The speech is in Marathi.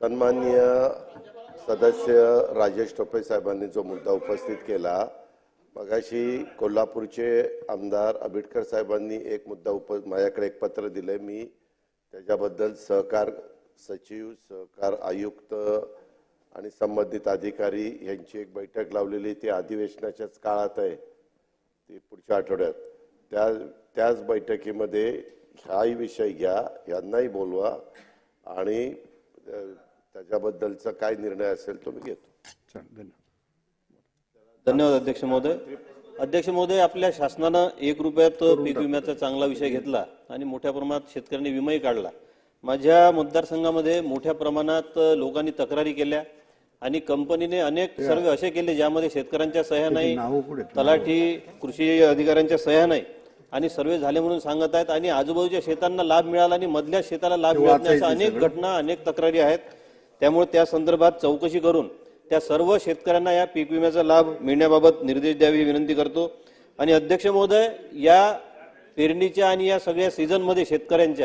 सन्मान्य सदस्य राजेश टोपे साहेबांनी जो मुद्दा उपस्थित केला मगाशी कोल्हापूरचे आमदार आंबेडकर साहेबांनी एक मुद्दा उप माझ्याकडे एक पत्र दिलंय मी त्याच्याबद्दल सहकार सचिव सहकार आयुक्त आणि संबंधित अधिकारी यांची एक बैठक लावलेली ती अधिवेशनाच्याच काळात आहे ती पुढच्या आठवड्यात. त्या त्याच बैठकीमध्ये हाही विषय घ्या यांनाही बोलवा आणि त्याच्याबद्दलचा काय निर्णय असेल तो मी घेतो. धन्यवाद. धन्यवाद अध्यक्ष महोदय. अध्यक्ष महोदय आपल्या शासनानं एक रुपयात पीक विम्याचा चांगला विषय घेतला आणि मोठ्या प्रमाणात शेतकऱ्यांनी विमाही काढला. माझ्या मतदारसंघामध्ये मोठ्या प्रमाणात लोकांनी तक्रारी केल्या आणि कंपनीने अनेक सर्वे असे केले ज्यामध्ये शेतकऱ्यांच्या सह्या नाही? तलाठी कृषी अधिकाऱ्यांच्या सह्या नाही. आणि सर्वे झाले म्हणून सांगत आहेत आणि आजूबाजूच्या शेतांना लाभ मिळाला आणि मधल्या शेताला लाभ अशा अनेक घटना अनेक तक्रारी आहेत. त्यामुळे त्या संदर्भात चौकशी करून त्या सर्व शेतकऱ्यांना या पीक विम्याचा लाभ मिळण्याबाबत निर्देश द्यावे ही विनंती करतो. आणि अध्यक्ष महोदय या पेरणीच्या आणि या सगळ्या सीझनमध्ये शेतकऱ्यांच्या